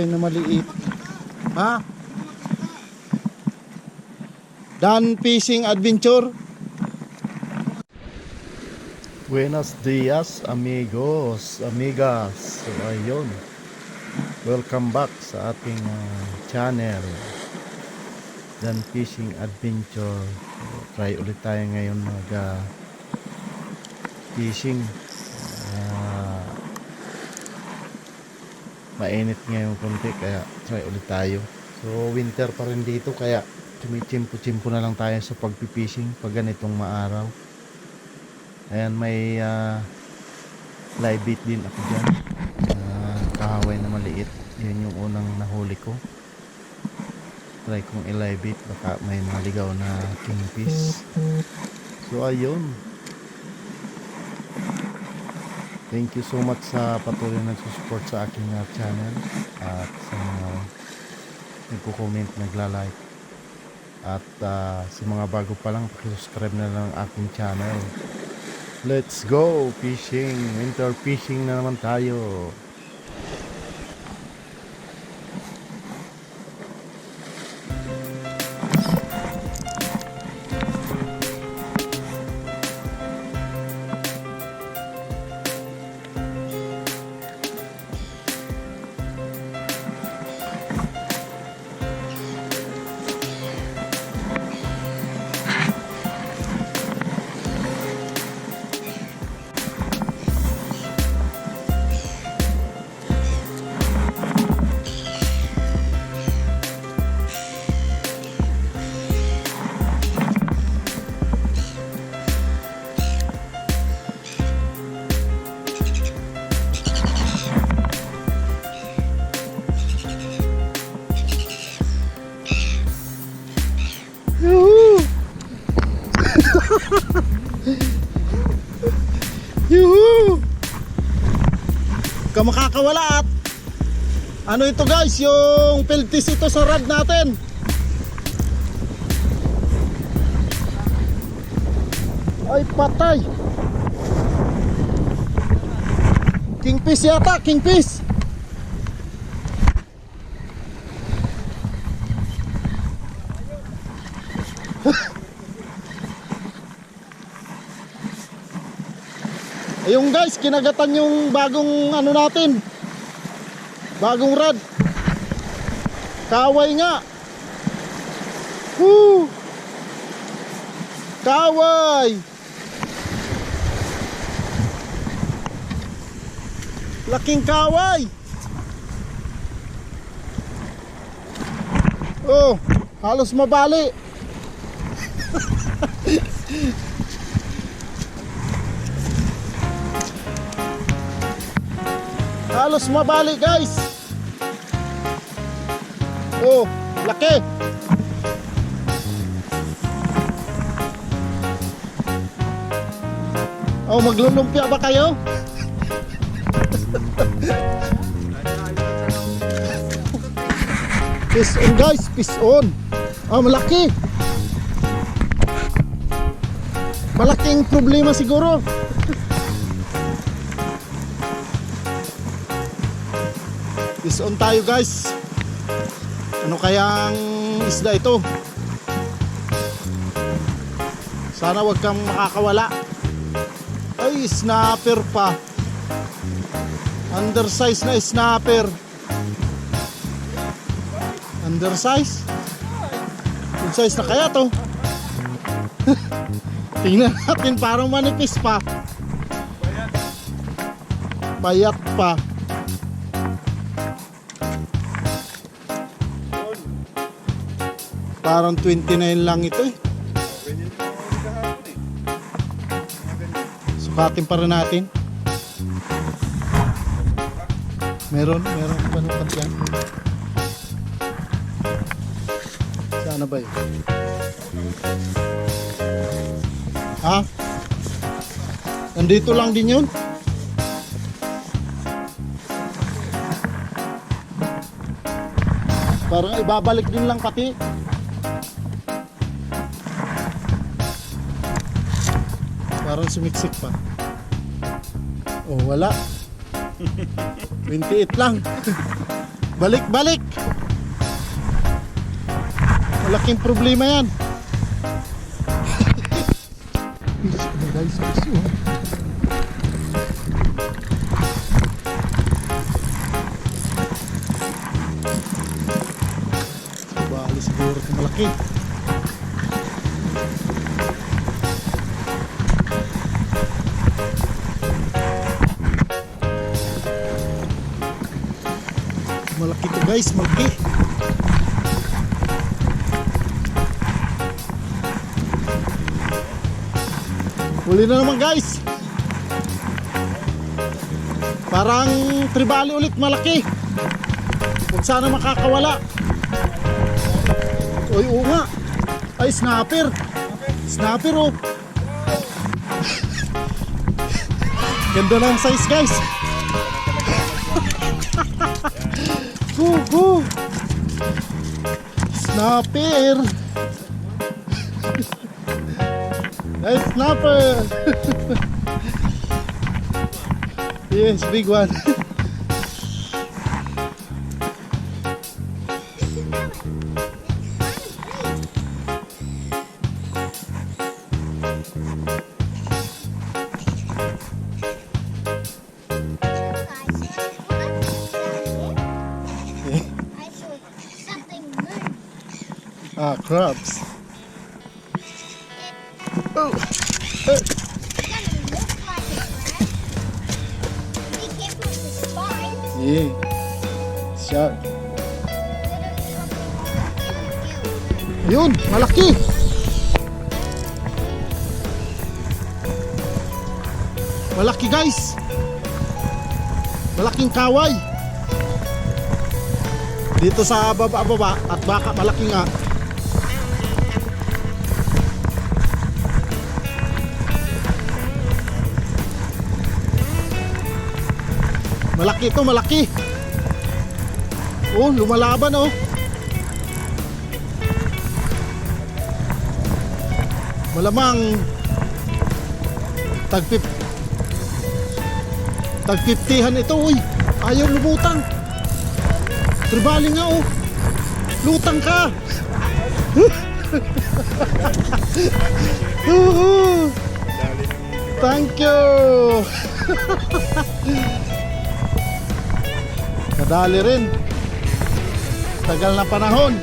Kahaway na maliit. Ha? Dan Fishing Adventure. Buenos dias amigos, amigas. So ayun. Welcome back sa ating ah, channel. Dan Fishing Adventure. So, try ulit tayo ngayon mag ah, fishing. Ah, mainit ngayon konti kaya try ulit tayo. So winter pa rin dito kaya tumichimpo-chimpo na lang tayo sa pagpipishing pag ganitong maaraw. Ayan may ah, live bait din ako dyan. Ah, kahaway na maliit. Yun yung unang nahuli ko. Try kong i-live bait baka may maligaw na kingfish. So ayun. Thank you so much sa patuloy na support sa aking ah, channel at sa mga nagko-comment, nagla-like at ah, sa mga bago pa lang subscribe na lang ang aking channel. Let's go fishing! Winter fishing na naman tayo. Yuhu! Yuhu! Kamakakawala at ano ito guys, yung peltis ito sa rod natin. Ay patay. Kingfish yata, kingfish. Ayun guys, kinagatan yung bagong ano natin. Bagong rod. Kaway nga. Woo! Kaway! Laking kaway! Oh, halos mabali. Halos mabali guys. Oh, laki. Oh, maglulumpia ba kayo? Fish on guys, fish on. Ah, malaki. Malaking problema siguro. Fish on tayo guys. Ano kayang isda ito? Sana wag kang makakawala. Ay, snapper pa. Undersize na snapper. Undersize? Good size na kaya to? Tingnan natin parang manipis pa. Payat pa. Parang 29 lang ito eh. Sukatin pa rin natin. Meron, meron pa naman yan. Sana ba yun? Ha? Nandito lang din yun? Para Parang ibabalik din lang pati. Parang sumiksik pa. Oh, wala. 28 lang. balik, balik. Malaking problema yan. Guys, guys, oh. Bali siguro ito malaki. Malaki to guys, malaki. Huli na naman guys. Parang tribali ulit malaki. Kung sana makakawala. Uy, oo nga. Ay, snapper. Snapper, oh. Ganda ng size, guys. Huhu. Snapper. Hey, snapper! yes, big one. ah, crabs. Yeah. Shark. Yun, malaki. Malaki guys. Malaking kaway. Dito sa baba-baba at baka malaki nga. Malaki ito, malaki. Oh, lumalaban oh. Malamang tag fif tag 50han ito uy. Ayaw lumutang. Tribali nga oh. Lutang ka. Thank you. Kadali rin. Tagal na panahon.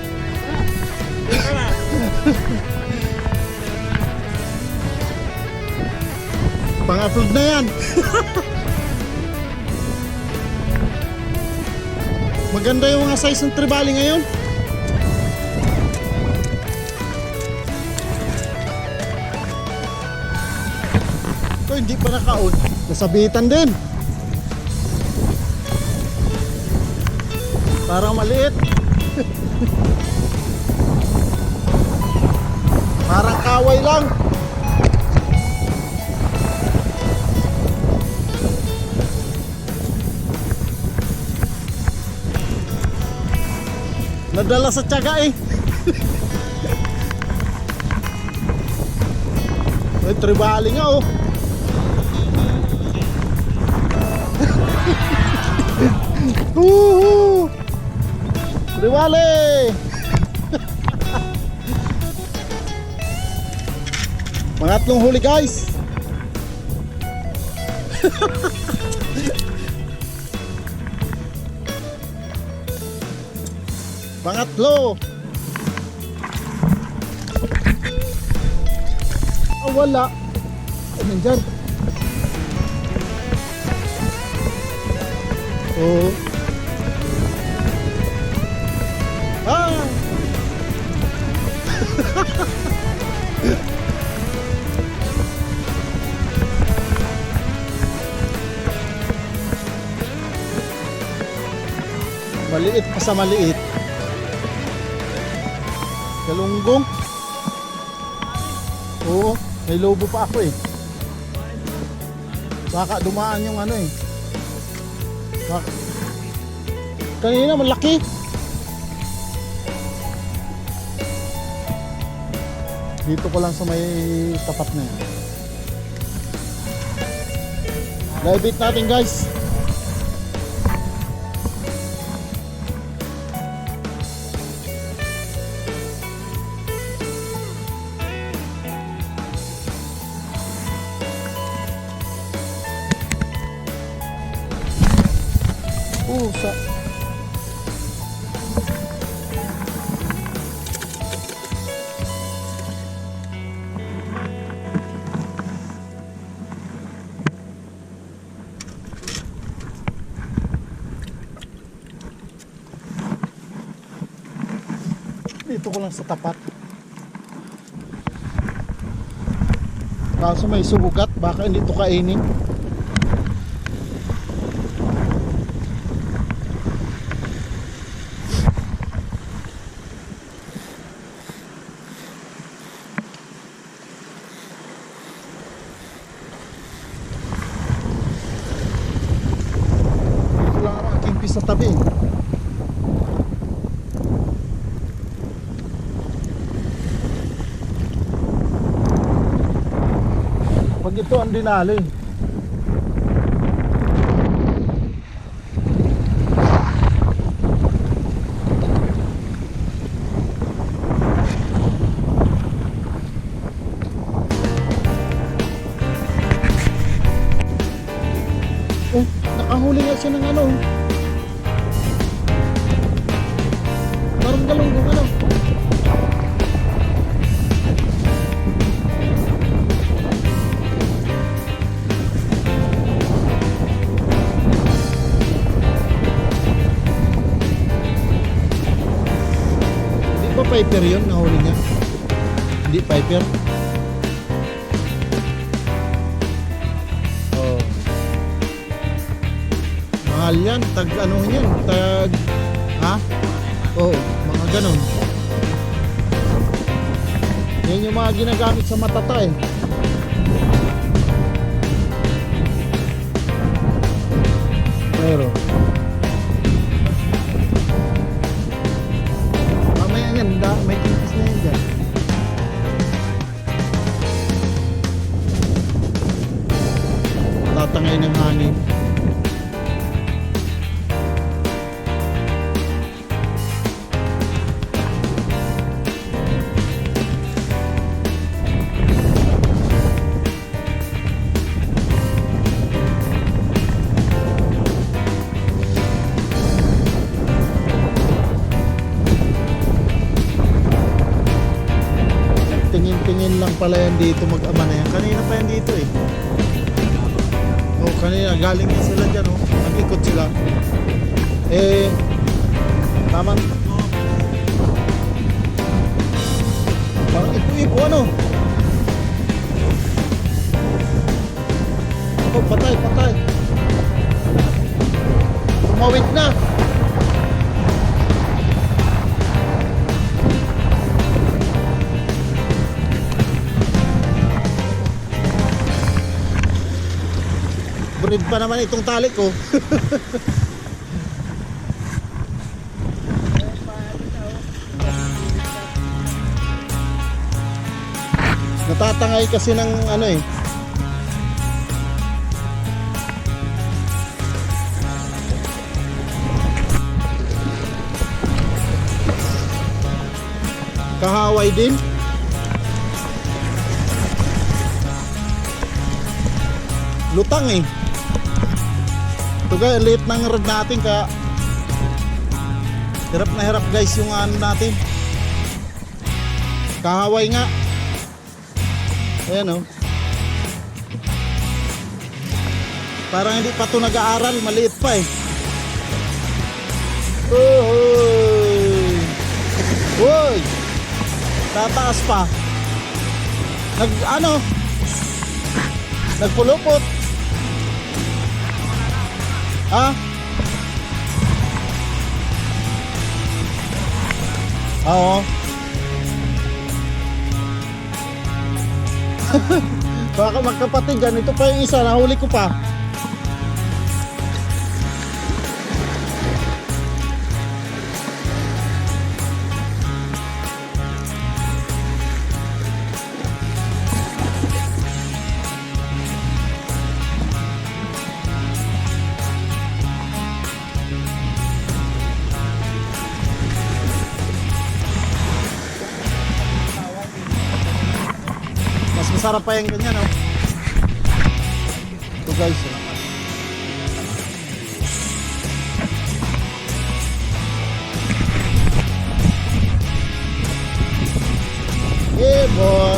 Pang-upload na yan. Maganda yung mga size ng tribali ngayon. Ito hindi pa nakaon. Nasabitan din. Parang maliit. Parang kaway lang. Nadala sa tiyaga eh. May tribali nga oh. Tribali! Pangatlong huli guys. Pangatlo. Ah, wala. Ano dyan? Oo. sa maliit. Galunggong. Oo, may lobo pa ako eh. Baka dumaan yung ano eh. Baka... Kanina malaki. Dito ko lang sa may tapat na yan. Live it natin guys. Oh, sa Dito ko lang sa tapat. Kaso may sugat, baka hindi to kainin. Dito lang ako tabi. Pag ito ang dinali. Piper yun nahuli niya? Hindi Piper? Oh. Mahal yan, tag ano yan, tag ha? Oo, mga ganon. Yan yung mga ginagamit sa matata eh. Pero pala yan dito mag-ama na yan. Kanina pa yan dito eh. Oh, kanina galing yan sila dyan oh. Nag-ikot sila. Eh, taman. Parang ipo-ipo ano. Oh, patay, patay. Tumawid na. Breed pa naman itong tali ko. Natatangay kasi ng ano eh. Kahaway din. Lutang eh. Ito guys, late ng rod natin kaya hirap na hirap guys yung ano natin. Kahaway nga. Ayan oh. Parang hindi pa ito nag-aaral, maliit pa eh. Uy! Uy! Tataas pa. Nag ano? Nagpulupot. Ha? Oo. Baka magkapatid yan. Ito pa yung isa. Nahuli ko pa. Masarap pa yung ganyan, oh. Ito guys, oh. Yeah, boy.